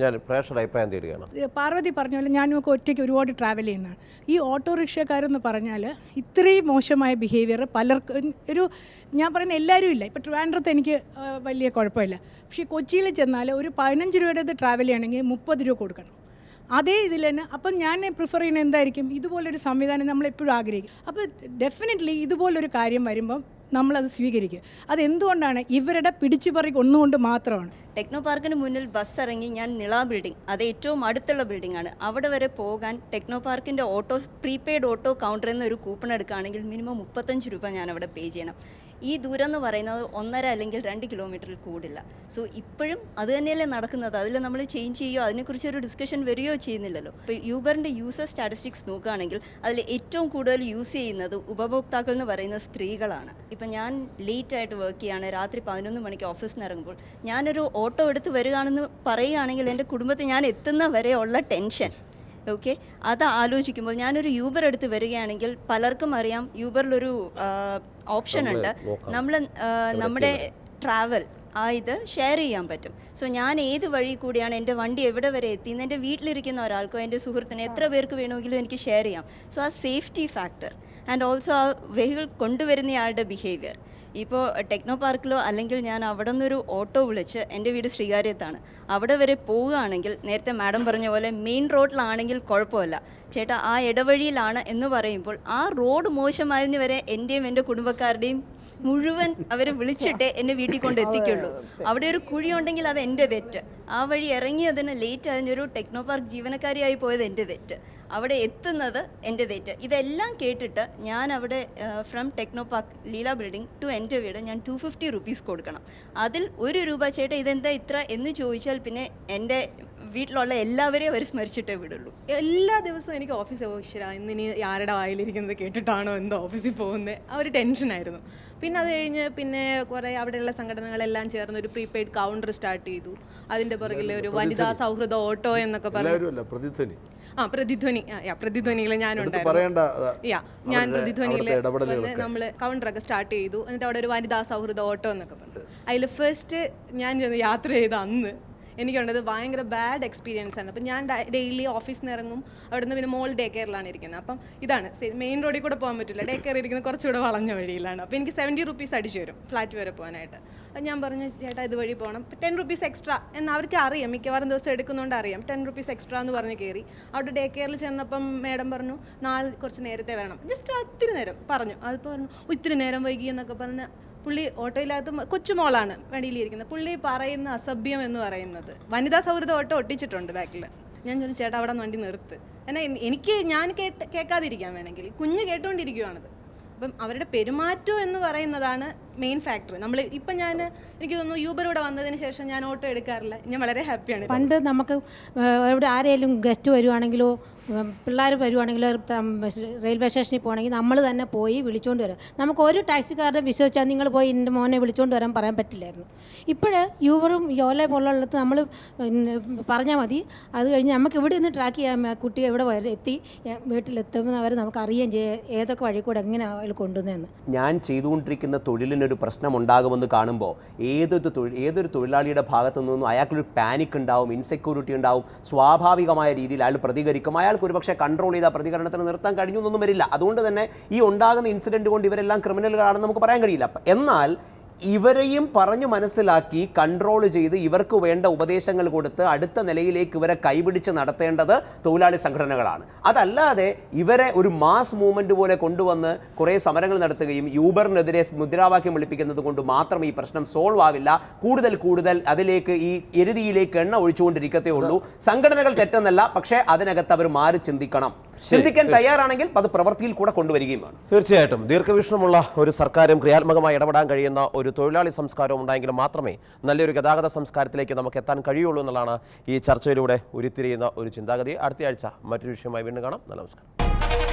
ഞാൻ പ്രേക്ഷകരുടെ അഭിപ്രായം തേടുകയാണ് പാർവതി പറഞ്ഞ പോലെ ഞാനൊക്കെ ഒറ്റയ്ക്ക് ഒരുപാട് ട്രാവൽ ചെയ്യുന്നതാണ് ഈ ഓട്ടോറിക്ഷക്കാരെന്ന് പറഞ്ഞാൽ ഇത്രയും മോശമായ ബിഹേവിയർ പലർക്കും ഒരു ഞാൻ പറയുന്ന എല്ലാവരും ഇല്ല. ഇപ്പോൾ ട്രിവാൻഡ്രത്ത് എനിക്ക് വലിയ കുഴപ്പമില്ല. പക്ഷേ കൊച്ചിയിൽ ചെന്നാൽ ഒരു പതിനഞ്ച് രൂപയുടെ ട്രാവൽ ചെയ്യണമെങ്കിൽ മുപ്പത് രൂപ കൊടുക്കണം. അതേ ഇതിൽ തന്നെ അപ്പം ഞാൻ പ്രിഫർ ചെയ്യുന്നത് എന്തായിരിക്കും? ഇതുപോലൊരു സംവിധാനം നമ്മൾ എപ്പോഴും ആഗ്രഹിക്കും. അപ്പോൾ ഡെഫിനറ്റ്ലി ഇതുപോലൊരു കാര്യം വരുമ്പം നമ്മളത് സ്വീകരിക്കുക അതെന്തുകൊണ്ടാണ് ഇവരുടെ പിടിച്ചുപറി ഒന്നുകൊണ്ട് മാത്രമാണ്? ടെക്നോ പാർക്കിന് മുന്നിൽ ബസ് ഇറങ്ങി ഞാൻ നിള ബിൽഡിംഗ് അത് ഏറ്റവും അടുത്തുള്ള ബിൽഡിംഗ് ആണ് അവിടെ വരെ പോകാൻ ടെക്നോ പാർക്കിന്റെ ഓട്ടോ പ്രീപെയ്ഡ് ഓട്ടോ കൗണ്ടറിൽ നിന്ന് ഒരു കൂപ്പൺ എടുക്കുകയാണെങ്കിൽ മിനിമം മുപ്പത്തഞ്ച് രൂപ ഞാൻ അവിടെ പേ ചെയ്യണം. ഈ ദൂരം എന്ന് പറയുന്നത് ഒന്നര അല്ലെങ്കിൽ രണ്ട് കിലോമീറ്ററിൽ കൂടില്ല. സോ ഇപ്പോഴും അത് തന്നെയല്ലേ നടക്കുന്നത്. അതിൽ നമ്മൾ ചേഞ്ച് ചെയ്യുകയോ അതിനെക്കുറിച്ച് ഒരു ഡിസ്കഷൻ വരികയോ ചെയ്യുന്നില്ലല്ലോ. ഇപ്പോൾ യൂബറിന്റെ യൂസർ സ്റ്റാറ്റിസ്റ്റിക്സ് നോക്കുകയാണെങ്കിൽ അതിൽ ഏറ്റവും കൂടുതൽ യൂസ് ചെയ്യുന്നത് ഉപഭോക്താക്കൾ എന്ന് പറയുന്നത് സ്ത്രീകളാണ്. ഇപ്പം ഞാൻ ലേറ്റ് ആയിട്ട് വർക്ക് ചെയ്യുകയാണ്. രാത്രി പതിനൊന്ന് മണിക്ക് ഓഫീസിൽ നിന്ന് ഇറങ്ങുമ്പോൾ ഞാനൊരു ഓട്ടോ എടുത്ത് വരികയാണെന്ന് പറയുകയാണെങ്കിൽ എന്റെ കുടുംബത്തിൽ ഞാൻ എത്തുന്ന വരെയുള്ള ടെൻഷൻ ഓക്കെ അത് ആലോചിക്കുമ്പോൾ ഞാനൊരു യൂബർ എടുത്ത് വരികയാണെങ്കിൽ പലർക്കും അറിയാം യൂബറിലൊരു ഓപ്ഷൻ ഉണ്ട്. നമ്മൾ നമ്മുടെ ട്രാവൽ ആ ഇത് ഷെയർ ചെയ്യാൻ പറ്റും. സോ ഞാൻ ഏത് വഴി കൂടിയാണ് എന്റെ വണ്ടി എവിടെ വരെ എത്തി എന്ന് എന്റെ വീട്ടിലിരിക്കുന്ന ഒരാൾക്കോ എന്റെ സുഹൃത്തിന് എത്ര പേർക്ക് വേണമെങ്കിലും എനിക്ക് ഷെയർ ചെയ്യാം. സോ ആ സേഫ്റ്റി ഫാക്ടർ ആൻഡ് ഓൾസോ ആ വെഹിക്കിൾ കൊണ്ടുവരുന്നയാളുടെ ബിഹേവിയർ ഇപ്പോൾ ടെക്നോ പാർക്കിലോ അല്ലെങ്കിൽ ഞാൻ അവിടെ നിന്നൊരു ഓട്ടോ വിളിച്ച് എന്റെ വീട് ശ്രീകാര്യത്താണ്. അവിടെ വരെ പോവുകയാണെങ്കിൽ നേരത്തെ മാഡം പറഞ്ഞ പോലെ മെയിൻ റോഡിലാണെങ്കിൽ കുഴപ്പമില്ല. ചേട്ടാ ആ ഇടവഴിയിലാണ് എന്ന് പറയുമ്പോൾ ആ റോഡ് മോശമായതിന് വരെ എന്റെയും എന്റെ കുടുംബക്കാരുടെയും മുഴുവൻ അവരെ വിളിച്ചിട്ടേ എന്നെ വീട്ടിൽ കൊണ്ട് എത്തിക്കുള്ളൂ. അവിടെ ഒരു കുഴി ഉണ്ടെങ്കിൽ അത് എന്റെ തെറ്റ്. ആ വഴി ഇറങ്ങിയതിന് ലേറ്റ് അതിനൊരു ടെക്നോ പാർക്ക് ജീവനക്കാരിയായി പോയത് എന്റെ തെറ്റ്. അവിടെ എത്തുന്നത് എന്റെ തെറ്റ്. ഇതെല്ലാം കേട്ടിട്ട് ഞാൻ അവിടെ from Technopark Leela building to എന്റെ വീട് ഞാൻ ടു ഫിഫ്റ്റി റുപ്പീസ് കൊടുക്കണം. അതിൽ ഒരു രൂപ ചേട്ടാ ഇതെന്താ ഇത്ര എന്ന് ചോദിച്ചാൽ പിന്നെ എന്റെ വീട്ടിലുള്ള എല്ലാവരെയും അവർ സ്മരിച്ചിട്ടേ വിടുള്ളൂ. എല്ലാ ദിവസവും എനിക്ക് ഓഫീസ് ഈശ്വര ഇന്ന് ഇനി ആരുടെ വായിലിരിക്കുന്നത് കേട്ടിട്ടാണോ എന്തോ ഓഫീസിൽ പോകുന്നത് ആ ഒരു ടെൻഷനായിരുന്നു പിന്നെ അത് കഴിഞ്ഞ് പിന്നെ കുറേ അവിടെയുള്ള സംഘടനകളെല്ലാം ചേർന്ന് ഒരു പ്രീപെയ്ഡ് കൗണ്ടർ സ്റ്റാർട്ട് ചെയ്തു. അതിന്റെ പുറകിൽ ഒരു വനിതാ സൗഹൃദ ഓട്ടോ എന്നൊക്കെ പറഞ്ഞു. ആ പ്രതിധ്വനി. പ്രതിധ്വനിയിൽ ഞാനുണ്ടായിരുന്നു യാ ഞാൻ പ്രതിധ്വനിയിൽ. നമ്മൾ കൗണ്ടറൊക്കെ സ്റ്റാർട്ട് ചെയ്തു. എന്നിട്ട് അവിടെ ഒരു വനിതാ സൗഹൃദ ഓട്ടോ എന്നൊക്കെ പറഞ്ഞു. അതിൽ ഫസ്റ്റ് ഞാൻ യാത്ര ചെയ്ത അന്ന് എനിക്കുണ്ടത് ഭയങ്കര ബാഡ് എക്സ്പീരിയൻസ് ആണ്. അപ്പം ഞാൻ ഡെയിലി ഓഫീസിൽ നിന്ന് ഇറങ്ങും അവിടുന്ന് പിന്നെ മോൾ ഡേ കെയറിലാണ് ഇരിക്കുന്നത്. അപ്പം ഇതാണ്. മെയിൻ റോഡിൽ കൂടെ പോകാൻ പറ്റില്ല. ഡേ കെയർ ഇരിക്കുന്നത് കുറച്ചുകൂടെ വളഞ്ഞ വഴിയിലാണ്. അപ്പോൾ എനിക്ക് സെവന്റി റുപ്പീസ് അടിച്ചു വരും ഫ്ലാറ്റ് വരെ പോകാനായിട്ട്. അപ്പം ഞാൻ പറഞ്ഞു ചേട്ടാ ഇതുവഴി പോകണം ടെൻ റുപ്പീസ് എക്സ്ട്രാ എന്ന് അവർക്ക് അറിയാം. മിക്കവാറും ദിവസം എടുക്കുന്നതുകൊണ്ട് അറിയാം. ടെൻ റുപ്പീസ് എക്സ്ട്രാ എന്ന് പറഞ്ഞ് കയറി. അവിടെ ഡേ കെയറിൽ ചെന്നപ്പം മേഡം പറഞ്ഞു നാളെ കുറച്ച് നേരത്തെ വരണം. ജസ്റ്റ് ഒത്തിരി നേരം പറഞ്ഞു. അതിപ്പോൾ പറഞ്ഞു "ഓ, ഇത്തിരി നേരം വൈകി എന്നൊക്കെ പറഞ്ഞ് പുള്ളി ഓട്ടോയിലകത്ത് കൊച്ചുമോളാണ് വണ്ടിയിലിരിക്കുന്നത്. പുള്ളി പറയുന്ന അസഭ്യം എന്ന് പറയുന്നത്. വനിതാ സൗഹൃദ ഓട്ടോ ഒട്ടിച്ചിട്ടുണ്ട് ബാക്കിൽ ഞാൻ ചോദിച്ചു ചേട്ടാ അവിടെ വണ്ടി നിർത്ത്. എന്നാൽ എനിക്ക് ഞാൻ കേട്ട് കേൾക്കാതിരിക്കാൻ വേണമെങ്കിൽ കുഞ്ഞ് കേട്ടുകൊണ്ടിരിക്കുവാണത് അപ്പം അവരുടെ പെരുമാറ്റം എന്ന് പറയുന്നതാണ് മെയിൻ ഫാക്ടർ നമ്മൾ ഇപ്പം ഞാൻ എനിക്ക് തോന്നുന്നു യൂബർ ഇവിടെ വന്നതിന് ശേഷം ഞാൻ ഓട്ടോ എടുക്കാറില്ല. ഞാൻ വളരെ ഹാപ്പിയാണ് പണ്ട് നമുക്ക് ഇവിടെ എവിടെ ആരെങ്കിലും ഗസ്റ്റ് വരുവാണെങ്കിലോ പിള്ളേർ വരുവാണെങ്കിലോ റെയിൽവേ സ്റ്റേഷനിൽ പോകണമെങ്കിൽ നമ്മൾ തന്നെ പോയി വിളിച്ചുകൊണ്ട് വരാം. നമുക്ക് ഒരു ടാക്സിക്കാരനെ വിശ്വസിച്ചാൽ നിങ്ങൾ പോയി എന്റെ മോനെ വിളിച്ചുകൊണ്ട് വരാൻ പറയാൻ പറ്റില്ലായിരുന്നു. ഇപ്പോൾ യൂബറും യോല പോലുള്ളത് നമ്മൾ പറഞ്ഞാൽ മതി. അത് കഴിഞ്ഞ് നമുക്ക് ഇവിടെ നിന്ന് ട്രാക്ക് ചെയ്യാം. ആ കുട്ടി എവിടെ വരെ എത്തി വീട്ടിലെത്തുന്നവരെ നമുക്ക് അറിയാം ചെയ്യാം. ഏതൊക്കെ വഴി കൂടെ എങ്ങനെ അയാൾ കൊണ്ടുവന്നതെന്ന്. ഞാൻ ചെയ്തുകൊണ്ടിരിക്കുന്ന തൊഴിലിനൊരു പ്രശ്നം ഉണ്ടാകുമെന്ന് കാണുമ്പോൾ ഏതൊരു തൊഴിൽ ഏതൊരു തൊഴിലാളിയുടെ ഭാഗത്തു നിന്നും അയാൾക്കൊരു പാനിക് ഉണ്ടാവും ഇൻസെക്യൂരിറ്റി ഉണ്ടാവും. സ്വാഭാവികമായ രീതിയിൽ അയാൾ പ്രതികരിക്കും. അയാൾക്ക് ഒരുപക്ഷെ കൺട്രോൾ ചെയ്ത പ്രതികരണത്തിന് നിർത്താൻ കഴിഞ്ഞു എന്നൊന്നും വരില്ല. അതുകൊണ്ട് തന്നെ ഈ ഉണ്ടാകുന്ന ഇൻസിഡന്റ് കൊണ്ട് ഇവരെല്ലാം ക്രിമിനലുകളാണെന്ന് നമുക്ക് പറയാൻ കഴിയില്ല. എന്നാൽ ഇവരെയും പറഞ്ഞു മനസ്സിലാക്കി കൺട്രോൾ ചെയ്ത് ഇവർക്ക് വേണ്ട ഉപദേശങ്ങൾ കൊടുത്ത് അടുത്ത നിലയിലേക്ക് ഇവരെ കൈപിടിച്ച് നടത്തേണ്ടത് തൊഴിലാളി സംഘടനകളാണ്. അതല്ലാതെ ഇവരെ ഒരു മാസ് മൂവ്മെന്റ് പോലെ കൊണ്ടുവന്ന് കുറേ സമരങ്ങൾ നടത്തുകയും യൂബറിനെതിരെ മുദ്രാവാക്യം വിളിപ്പിക്കുന്നത് കൊണ്ട് മാത്രം ഈ പ്രശ്നം സോൾവ് ആവില്ല. കൂടുതൽ കൂടുതൽ അതിലേക്ക് ഈ എരുതിയിലേക്ക് എണ്ണ ഒഴിച്ചുകൊണ്ടിരിക്കത്തേ ഉള്ളൂ. സംഘടനകൾ തെറ്റെന്നല്ല പക്ഷേ അതിനകത്ത് അവർ മാറി ചിന്തിക്കണം. ചിന്തിക്കാൻ തയ്യാറാണെങ്കിൽ അത് പ്രവൃത്തിയിൽ കൂടെ കൊണ്ടുവരികയും വേണം തീർച്ചയായിട്ടും. ദീർഘവീക്ഷണമുള്ള ഒരു സർക്കാരും ക്രിയാത്മകമായി ഇടപെടാൻ കഴിയുന്ന ഒരു തൊഴിലാളി സംസ്കാരവും ഉണ്ടെങ്കിൽ മാത്രമേ നല്ലൊരു ഗതാഗത സംസ്കാരത്തിലേക്ക് നമുക്ക് എത്താൻ കഴിയുള്ളൂ എന്നുള്ളതാണ് ഈ ചർച്ചയിലൂടെ ഉരുത്തിരിയുന്ന ഒരു ചിന്താഗതി. അടുത്തയാഴ്ച മറ്റൊരു വിഷയമായി വീണ്ടും കാണാം. നമസ്കാരം.